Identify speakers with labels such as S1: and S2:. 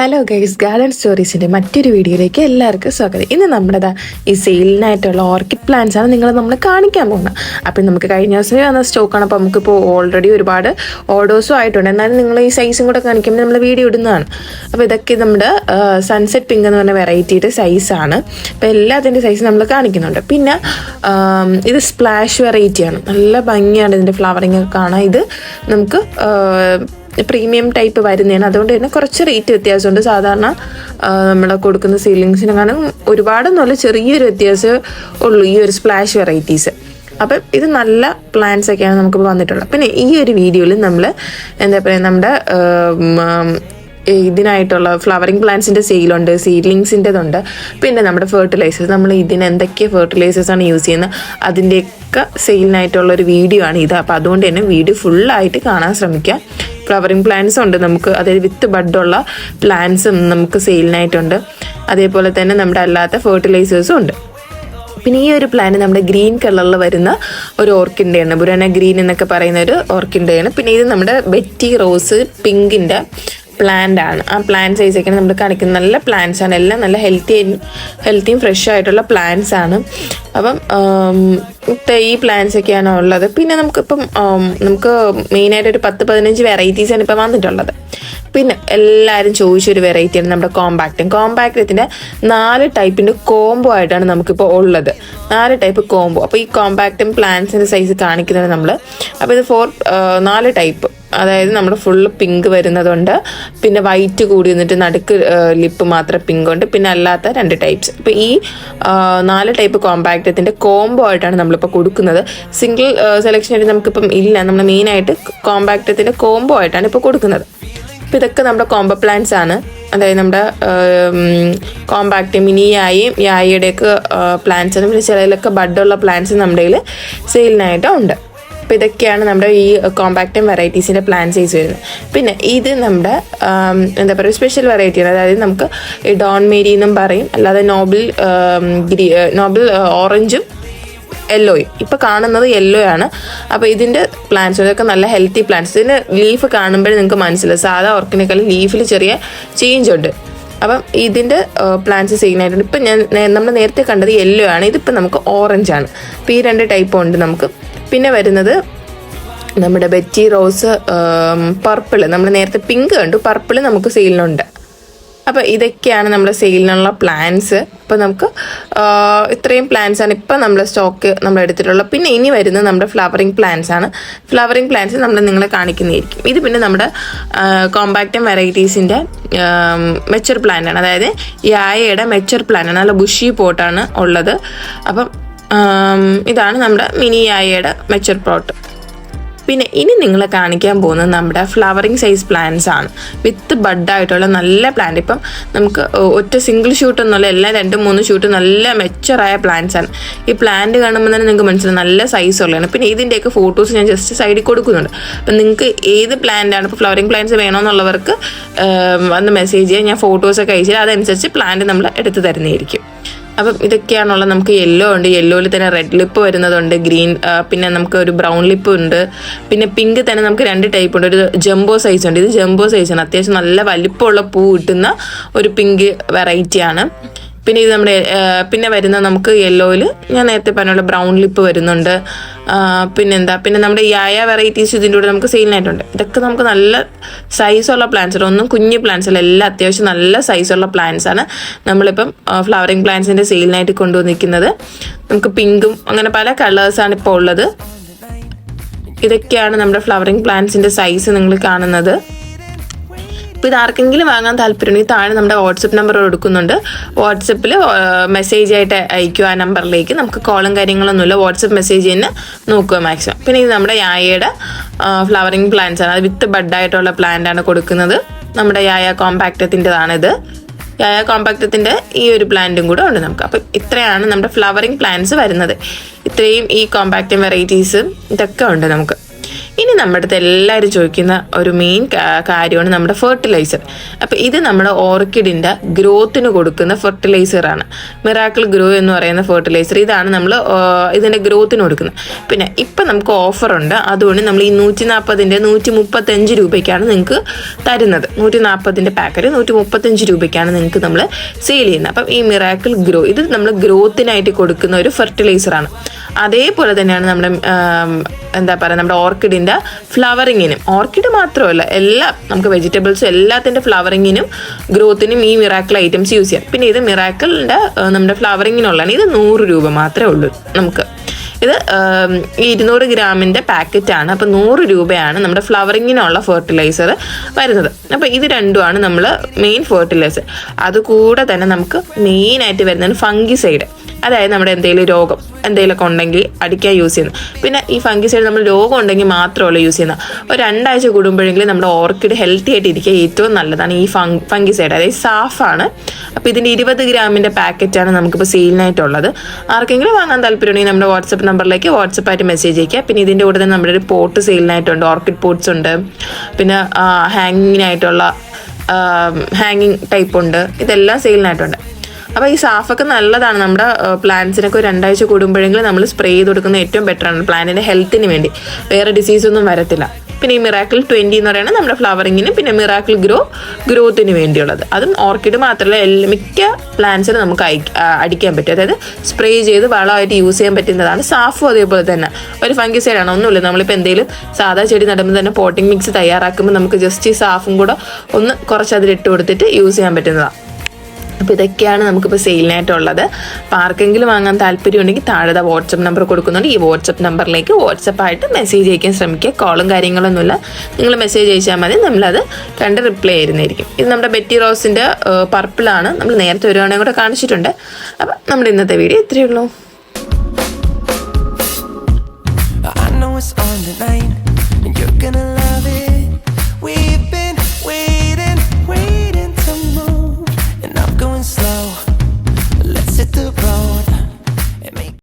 S1: Hello guys garden സ്റ്റോറീസിന്റെ മറ്റൊരു വീഡിയോയിലേക്ക് എല്ലാവർക്കും സ്വാഗതം. ഇന്ന് നമ്മുടെ ഈ സെയിലിനായിട്ടുള്ള ഓർക്കിഡ് പ്ലാന്റ്സ് ആണ് നിങ്ങൾ നമ്മൾ കാണിക്കാൻ പോകുന്നത്. അപ്പം നമുക്ക് കഴിഞ്ഞ ദിവസം വന്ന സ്റ്റോക്കാണ് അപ്പോൾ നമുക്കിപ്പോൾ ഓൾറെഡി ഒരുപാട് ഓർഡേഴ്സും ആയിട്ടുണ്ട്. എന്നാലും നിങ്ങൾ ഈ സൈസും കൂടെ കാണിക്കുമ്പോൾ നമ്മൾ വീഡിയോ ഇടുന്നതാണ്. അപ്പോൾ ഇതൊക്കെ നമ്മുടെ സൺസെറ്റ് പിങ്ക് എന്ന് പറഞ്ഞ വെറൈറ്റിയുടെ സൈസാണ് അപ്പോൾ എല്ലാത്തിന്റെ സൈസ് നമ്മൾ കാണിക്കുന്നുണ്ട്. പിന്നെ ഇത് സ്പ്ലാഷ് വെറൈറ്റിയാണ് നല്ല ഭംഗിയാണ് ഇതിന്റെ ഫ്ലവറിങ് ഒക്കെ കാണാൻ. ഇത് നമുക്ക് പ്രീമിയം ടൈപ്പ് വരുന്നതാണ്. അതുകൊണ്ട് തന്നെ കുറച്ച് റേറ്റ് വ്യത്യാസമുണ്ട്. സാധാരണ നമ്മൾ കൊടുക്കുന്ന സീലിങ്സിന് കാരണം ഒരുപാടൊന്നുമല്ല ചെറിയൊരു വ്യത്യാസം ഉള്ളൂ ഈ ഒരു സ്പ്ലാഷ് വെറൈറ്റീസ് അപ്പം ഇത് നല്ല പ്ലാന്റ്സ് ഒക്കെയാണ് നമുക്ക് വന്നിട്ടുള്ളത്. പിന്നെ ഈ ഒരു വീഡിയോയിൽ നമ്മൾ എന്താ പറയുക നമ്മുടെ ഇതിനായിട്ടുള്ള ഫ്ലവറിങ് പ്ലാന്റ്സിന്റെ സെയിലുണ്ട് സീഡ്ലിങ്സിന്റെതുണ്ട് പിന്നെ നമ്മുടെ ഫെർട്ടിലൈസേഴ്സ് നമ്മൾ ഇതിന് എന്തൊക്കെ ഫെർട്ടിലൈസേഴ്സാണ് യൂസ് ചെയ്യുന്നത് അതിന്റെയൊക്കെ സെയിലിനായിട്ടുള്ള ഒരു വീഡിയോ ആണ് ഇത്. അപ്പോൾ അതുകൊണ്ട് തന്നെ വീഡിയോ ഫുള്ളായിട്ട് കാണാൻ ശ്രമിക്കുക ഫ്ലവറിങ് പ്ലാന്റ്സ് ഉണ്ട്. നമുക്ക് അതായത് വിത്ത് ബഡുള്ള പ്ലാന്റ്സും നമുക്ക് സെയിലിനായിട്ടുണ്ട്. അതേപോലെ തന്നെ നമ്മുടെ അല്ലാത്ത ഫെർട്ടിലൈസേഴ്സും ഉണ്ട്. പിന്നെ ഈ ഒരു പ്ലാന്റ് നമ്മുടെ ഗ്രീൻ കളറിൽ വരുന്ന ഒരു ഓർക്കിഡയാണ് ബുരാന ഗ്രീൻ എന്നൊക്കെ പറയുന്ന ഒരു ഓർക്കിഡയാണ് പിന്നെ ഇത് നമ്മുടെ ബെറ്റി റോസ് പിങ്കിന്റെ പ്ലാന്റ് ആണ്. ആ പ്ലാന്റ് സൈസൊക്കെ നമ്മൾ കാണിക്കുന്ന നല്ല പ്ലാന്റ്സ് ആണ്. എല്ലാം നല്ല ഹെൽത്തി ഹെൽത്തിയും ഫ്രഷ് ആയിട്ടുള്ള പ്ലാന്റ്സ് ആണ്. അപ്പം ഈ പ്ലാൻസ് ഒക്കെയാണ് ഉള്ളത്. പിന്നെ നമുക്കിപ്പം നമുക്ക് മെയിനായിട്ട് ഒരു പത്ത് പതിനഞ്ച് ആണ് ഇപ്പം വന്നിട്ടുള്ളത്. പിന്നെ എല്ലാവരും ചോദിച്ചൊരു വെറൈറ്റിയാണ് നമ്മുടെ കോമ്പാക്റ്റും കോമ്പാക്റ്റത്തിന്റെ നാല് ടൈപ്പിന്റെ കോംബോ ആയിട്ടാണ് നമുക്കിപ്പോൾ ഉള്ളത്. നാല് ടൈപ്പ് കോംബോ അപ്പോൾ ഈ കോമ്പാക്റ്റും പ്ലാൻസിന്റെ സൈസ് കാണിക്കുന്നത് നമ്മൾ അപ്പോൾ ഇത് ഫോർ നാല് ടൈപ്പ് അതായത് നമ്മൾ ഫുള്ള് പിങ്ക് വരുന്നതുണ്ട്. പിന്നെ വൈറ്റ് കൂടി നിന്നിട്ട് നടുക്ക് ലിപ്പ് മാത്രം പിങ്ക് ഉണ്ട്. പിന്നെ അല്ലാത്ത രണ്ട് ടൈപ്സ് അപ്പോൾ ഈ നാല് ടൈപ്പ് കോമ്പാക്റ്റത്തിന്റെ കോംബോ ആയിട്ടാണ് നമ്മളിപ്പോൾ കൊടുക്കുന്നത്. സിംഗിൾ സെലക്ഷൻ ആയിട്ട് നമുക്കിപ്പം ഇല്ല. നമ്മൾ മെയിനായിട്ട് കോമ്പാക്റ്റത്തിന്റെ കോംബോ ആയിട്ടാണ് ഇപ്പോൾ കൊടുക്കുന്നത്. അപ്പോൾ ഇതൊക്കെ നമ്മുടെ കോംബോ പ്ലാന്റ്സ് ആണ്. അതായത് നമ്മുടെ കോമ്പാക്റ്റ് മിനി യായും യായയുടെയൊക്കെ ആണ്. പിന്നെ ചിലതിലൊക്കെ ബഡുള്ള പ്ലാന്റ്സ് നമ്മുടെ കയ്യിൽ സെയിലിനായിട്ടും ഉണ്ട്. അപ്പോൾ ഇതൊക്കെയാണ് നമ്മുടെ ഈ കോമ്പാക്റ്റും വെറൈറ്റീസിന്റെ പ്ലാൻ സൈസ് വരുന്നത്. പിന്നെ ഇത് നമ്മുടെ എന്താ പറയുക സ്പെഷ്യൽ വെറൈറ്റിയാണ് അതായത് നമുക്ക് ഡോൺ മേരി എന്നും പറയും. അല്ലാതെ നോബിൾ ഗ്രീ നോബിൾ ഓറഞ്ചും യെല്ലോയും ഇപ്പം കാണുന്നത് യെല്ലോ ആണ്. അപ്പോൾ ഇതിന്റെ പ്ലാന്റ്സ് ഇതൊക്കെ നല്ല ഹെൽത്തി പ്ലാന്റ്സ് ഇതിന് ലീഫ് കാണുമ്പോഴേ നിങ്ങൾക്ക് മനസ്സിലാവും. സാധാ ഓർക്കിനേക്കാളും ലീഫിൽ ചെറിയ ചേഞ്ച് ഉണ്ട്. അപ്പം ഇതിന്റെ പ്ലാന്റ്സ് ചെയ്യുന്നതായിട്ടുണ്ട്. ഇപ്പം ഞാൻ നമ്മൾ നേരത്തെ കണ്ടത് യെല്ലോ ആണ്. ഇതിപ്പോൾ നമുക്ക് ഓറഞ്ച് ആണ്. അപ്പോൾ ഈ രണ്ട് ടൈപ്പ് ഉണ്ട് നമുക്ക്. പിന്നെ വരുന്നത് നമ്മുടെ ബെറ്റി റോസ് പർപ്പിൾ നമ്മൾ നേരത്തെ പിങ്ക് കണ്ടു. പർപ്പിൾ നമുക്ക് സെയിലിനുണ്ട്. അപ്പോൾ ഇതൊക്കെയാണ് നമ്മുടെ സെയിലിനുള്ള പ്ലാൻസ്. അപ്പോൾ നമുക്ക് ഇത്രയും പ്ലാൻസ് ആണ് ഇപ്പം നമ്മുടെ സ്റ്റോക്ക് നമ്മൾ എടുത്തിട്ടുള്ളത്. പിന്നെ ഇനി വരുന്നത് നമ്മുടെ ഫ്ലവറിങ് പ്ലാൻസ് ആണ്. ഫ്ലവറിങ് പ്ലാൻസ് നമ്മൾ നിങ്ങളെ കാണിക്കുന്നതായിരിക്കും. ഇത് പിന്നെ നമ്മുടെ കോമ്പാക്റ്റം വെറൈറ്റീസിന്റെ മെച്ചർ പ്ലാന്റാണ് അതായത് യായയുടെ മെച്ചർ പ്ലാന്റാണ് നല്ല ബുഷി പോട്ടാണ് ഉള്ളത്. അപ്പം ഇതാണ് നമ്മുടെ മിനി ആയയുടെ മെച്ചർ പ്ലോട്ട് പിന്നെ ഇനി നിങ്ങളെ കാണിക്കാൻ പോകുന്നത് നമ്മുടെ ഫ്ലവറിങ് സൈസ് പ്ലാന്റ്സ് ആണ്. വിത്ത് ബഡായിട്ടുള്ള നല്ല പ്ലാന്റ് ഇപ്പം നമുക്ക് ഒറ്റ സിംഗിൾ ഷൂട്ട് എന്നുള്ള എല്ലാ രണ്ടും മൂന്ന് ഷൂട്ട് നല്ല മെച്ചറായ പ്ലാന്റ്സ് ആണ്. ഈ പ്ലാന്റ് കാണുമ്പോൾ തന്നെ നിങ്ങൾക്ക് മനസ്സിലായി നല്ല സൈസ് ഉള്ളതാണ്. പിന്നെ ഇതിന്റെയൊക്കെ ഫോട്ടോസ് ഞാൻ ജസ്റ്റ് സൈഡിൽ കൊടുക്കുന്നുണ്ട്. അപ്പം നിങ്ങൾക്ക് ഏത് പ്ലാന്റ് ആണ്? ഇപ്പോൾ ഫ്ലവറിങ് പ്ലാന്റ്സ് വേണമെന്നുള്ളവർക്ക് വന്ന് മെസ്സേജ് ചെയ്യാൻ ഞാൻ ഫോട്ടോസൊക്കെ അയച്ചാൽ അതനുസരിച്ച് പ്ലാന്റ് നമ്മൾ എടുത്തു തരുന്നതായിരിക്കും. അപ്പം ഇതൊക്കെയാണുള്ള നമുക്ക് യെല്ലോ ഉണ്ട്. യെല്ലോയിൽ തന്നെ റെഡ് ലിപ്പ് വരുന്നതുണ്ട്. ഗ്രീൻ പിന്നെ നമുക്ക് ഒരു ബ്രൗൺ ലിപ്പ് ഉണ്ട്. പിന്നെ പിങ്ക് തന്നെ നമുക്ക് രണ്ട് ടൈപ്പ് ഉണ്ട്. ഒരു ജംബോ സൈസ് ഉണ്ട്. ഇത് ജംബോ സൈസ് ആണ്. അത്യാവശ്യം നല്ല വലിപ്പമുള്ള പൂ കിട്ടുന്ന ഒരു പിങ്ക് വെറൈറ്റി ആണ്. പിന്നെ ഇത് നമ്മുടെ പിന്നെ വരുന്ന നമുക്ക് യെല്ലോയിൽ ഞാൻ നേരത്തെ പറഞ്ഞുള്ള ബ്രൗൺ ലിപ്പ് വരുന്നുണ്ട്. പിന്നെ പിന്നെന്താ? പിന്നെ നമ്മുടെ യായ വെറൈറ്റീസ് ഇതിന്റെ കൂടെ നമുക്ക് സെയിലിനായിട്ടുണ്ട് ഇതൊക്കെ നമുക്ക് നല്ല സൈസുള്ള പ്ലാന്റ്സ് ആണ് ഒന്നും കുഞ്ഞു പ്ലാന്റ്സ് അല്ല. എല്ലാം അത്യാവശ്യം നല്ല സൈസുള്ള പ്ലാന്റ്സ് ആണ്. നമ്മളിപ്പം ഫ്ലവറിങ് പ്ലാന്റ്സിന്റെ സെയിലിനായിട്ട് കൊണ്ടുവന്നിരിക്കുന്നത് നമുക്ക് പിങ്കും അങ്ങനെ പല കളേഴ്സാണ് ഇപ്പോൾ ഉള്ളത്. ഇതൊക്കെയാണ് നമ്മുടെ ഫ്ലവറിങ് പ്ലാന്റ്സിന്റെ സൈസ് നിങ്ങൾ കാണുന്നത്. അപ്പോൾ ഇത് ആർക്കെങ്കിലും വാങ്ങാൻ താല്പര്യമുണ്ടെങ്കിൽ താഴെ നമ്മുടെ വാട്സപ്പ് നമ്പർ കൊടുക്കുന്നുണ്ട് വാട്സപ്പിൽ മെസ്സേജ് ആയിട്ട് അയക്കുക ആ നമ്പറിലേക്ക് നമുക്ക് കോളും കാര്യങ്ങളൊന്നുമില്ല വാട്സപ്പ് മെസ്സേജ് തന്നെ നോക്കുക മാക്സിമം പിന്നെ ഇത് നമ്മുടെ യായയുടെ ഫ്ലവറിങ് പ്ലാന്റ്സ് ആണ്. അത് വിത്ത് ബഡായിട്ടുള്ള പ്ലാന്റ് ആണ് കൊടുക്കുന്നത്. നമ്മുടെ യായ കോമ്പാക്റ്റത്തിന്റെതാണിത് യായ കോമ്പാക്റ്റത്തിന്റെ ഈ ഒരു പ്ലാന്റും കൂടെ ഉണ്ട് നമുക്ക്. അപ്പം ഇത്രയാണ് നമ്മുടെ ഫ്ലവറിങ് പ്ലാന്റ്സ് വരുന്നത്. ഇത്രയും ഈ കോമ്പാക്റ്റും വെറൈറ്റീസും ഇതൊക്കെ ഉണ്ട് നമുക്ക്. ഇനി നമ്മുടെ അടുത്ത് എല്ലാവരും ചോദിക്കുന്ന ഒരു മെയിൻ കാര്യമാണ് നമ്മുടെ ഫെർട്ടിലൈസർ അപ്പോൾ ഇത് നമ്മുടെ ഓർക്കിഡിന്റെ ഗ്രോത്തിന് കൊടുക്കുന്ന ഫെർട്ടിലൈസറാണ് മിറാക്കിൾ ഗ്രോ എന്ന് പറയുന്ന ഫെർട്ടിലൈസർ ഇതാണ് നമ്മൾ ഇതിന്റെ ഗ്രോത്തിന് കൊടുക്കുന്നത്. പിന്നെ ഇപ്പം നമുക്ക് ഓഫറുണ്ട് അതുകൊണ്ട് നമ്മൾ ഈ നൂറ്റി നാൽപ്പതിന്റെ നൂറ്റി മുപ്പത്തഞ്ച് രൂപയ്ക്കാണ് നിങ്ങൾക്ക് തരുന്നത്. നൂറ്റി നാൽപ്പതിന്റെ പാക്കറ്റ് നൂറ്റി മുപ്പത്തഞ്ച് രൂപയ്ക്കാണ് നിങ്ങൾക്ക് നമ്മൾ സെയിൽ ചെയ്യുന്നത്. അപ്പം ഈ മിറാക്കിൾ ഗ്രോ ഇത് നമ്മൾ ഗ്രോത്തിനായിട്ട് കൊടുക്കുന്ന ഒരു ഫെർട്ടിലൈസറാണ് അതേപോലെ തന്നെയാണ് നമ്മുടെ എന്താ പറയുക നമ്മുടെ ഓർക്കിഡിന്റെ ഫ്ലവറിങ്ങിനും. ഓർക്കിഡ് മാത്രമല്ല എല്ലാം നമുക്ക് വെജിറ്റബിൾസും എല്ലാത്തിന്റെ ഫ്ലവറിങ്ങിനും ഗ്രോത്തിനും ഈ മിറാക്കിൾ ഐറ്റംസ് യൂസ് ചെയ്യാം. പിന്നെ ഇത് മിറാക്കിളിന്റെ നമ്മുടെ ഫ്ലവറിങ്ങിനുള്ളതാണ്. ഇത് നൂറ് രൂപ മാത്രമേ ഉള്ളൂ നമുക്ക്. ഇത് ഇരുന്നൂറ് ഗ്രാമിന്റെ പാക്കറ്റാണ്. അപ്പോൾ നൂറ് രൂപയാണ് നമ്മുടെ ഫ്ലവറിങ്ങിനുള്ള ഫെർട്ടിലൈസർ വരുന്നത്. അപ്പോൾ ഇത് രണ്ടുമാണ് നമ്മൾ മെയിൻ ഫെർട്ടിലൈസർ. അതുകൂടെ തന്നെ നമുക്ക് മെയിനായിട്ട് വരുന്നതാണ് ഫംഗിസൈഡ്. അതായത് നമ്മുടെ എന്തെങ്കിലും രോഗം എന്തെങ്കിലുമൊക്കെ ഉണ്ടെങ്കിൽ അടിക്കാൻ യൂസ് ചെയ്യുന്നത് പിന്നെ ഈ ഫംഗിസൈഡ് നമ്മൾ രോഗം ഉണ്ടെങ്കിൽ മാത്രമല്ല യൂസ് ചെയ്യുന്നത് ഒരു രണ്ടാഴ്ച കൂടുമ്പോഴെങ്കിലും നമ്മുടെ ഓർക്കിഡ് ഹെൽത്തി ആയിട്ട് ഇരിക്കുക ഏറ്റവും നല്ലതാണ് ഈ ഫംഗ് ഫംഗിസൈഡ് അതായത് സാഫാണ് അപ്പോൾ ഇതിന്റെ ഇരുപത് ഗ്രാമിന്റെ പാക്കറ്റാണ് നമുക്കിപ്പോൾ സെയിലിനായിട്ടുള്ളത് ആർക്കെങ്കിലും വാങ്ങാൻ താല്പര്യമുണ്ടെങ്കിൽ നമ്മുടെ വാട്സപ്പ് നമ്പറിലേക്ക് വാട്സപ്പായിട്ട് മെസ്സേജ് അയക്കുക പിന്നെ ഇതിന്റെ കൂടെ തന്നെ നമ്മുടെ ഒരു പോട്ട് സെയിലിനായിട്ടുണ്ട് ഓർക്കിഡ് പോട്ട്സ് ഉണ്ട്. പിന്നെ ഹാങ്ങിങ്ങിനായിട്ടുള്ള ഹാങ്ങിങ് ടൈപ്പ് ഉണ്ട്. ഇതെല്ലാം സെയിലിനായിട്ടുണ്ട് അപ്പോൾ ഈ സാഫൊക്കെ നല്ലതാണ്. നമ്മുടെ പ്ലാന്റ്സിനൊക്കെ ഒരു രണ്ടാഴ്ച കൂടുമ്പോഴെങ്കിലും നമ്മൾ സ്പ്രേ ചെയ്ത് കൊടുക്കുന്നത് ഏറ്റവും ബെറ്ററാണ് പ്ലാന്റിന്റെ ഹെൽത്തിന് വേണ്ടി. വേറെ ഡിസീസ് ഒന്നും വരത്തില്ല. പിന്നെ ഈ മിറാക്കിൾ ട്വന്റി എന്ന് പറയുന്നത് നമ്മുടെ ഫ്ലവറിങ്ങിന് പിന്നെ മിറാക്കിൾ ഗ്രോ ഗ്രോത്തിന് വേണ്ടിയുള്ളത്. അതും ഓർക്കിഡ് മാത്രമല്ല മിക്ക പ്ലാന്റ്സിനും നമുക്ക് അടിക്കാൻ പറ്റും. അതായത് സ്പ്രേ ചെയ്ത് വളമായിട്ട് യൂസ് ചെയ്യാൻ പറ്റുന്നതാണ് സാഫും അതേപോലെ തന്നെ. ഒരു ഫംഗിസൈഡാണ് ഒന്നുമില്ല. നമ്മളിപ്പോൾ എന്തെങ്കിലും സാധാ ചെടി നടുമ്പോൾ തന്നെ പോട്ടിംഗ് മിക്സ് തയ്യാറാക്കുമ്പോൾ നമുക്ക് ജസ്റ്റ് ഈ സാഫും കൂടെ ഒന്ന് കുറച്ച് അതിലിട്ട് കൊടുത്തിട്ട് യൂസ് ചെയ്യാൻ പറ്റുന്നതാണ് അപ്പോൾ ഇതൊക്കെയാണ് നമുക്കിപ്പോൾ സെയിലിനായിട്ടുള്ളത്. അപ്പോൾ ആർക്കെങ്കിലും വാങ്ങാൻ താല്പര്യമുണ്ടെങ്കിൽ താഴെ വാട്സപ്പ് നമ്പർ കൊടുക്കുന്നുണ്ട്. ഈ വാട്സപ്പ് നമ്പറിലേക്ക് വാട്സപ്പായിട്ട് മെസ്സേജ് അയക്കാൻ ശ്രമിക്കുക. കോളും കാര്യങ്ങളൊന്നുമില്ല. നിങ്ങൾ മെസ്സേജ് അയച്ചാൽ മതി. നമ്മളത് കണ്ട് റിപ്ലൈ ചെയ്യുന്നതായിരിക്കും ഇത് നമ്മുടെ ബെറ്റി റോസിന്റെ പർപ്പിളാണ്. നമ്മൾ നേരത്തെ ഒരു കൂടെ കാണിച്ചിട്ടുണ്ട്. അപ്പം നമ്മുടെ ഇന്നത്തെ വീഡിയോ ഇത്രയേ ഉള്ളൂ.
S2: On the night, and you're gonna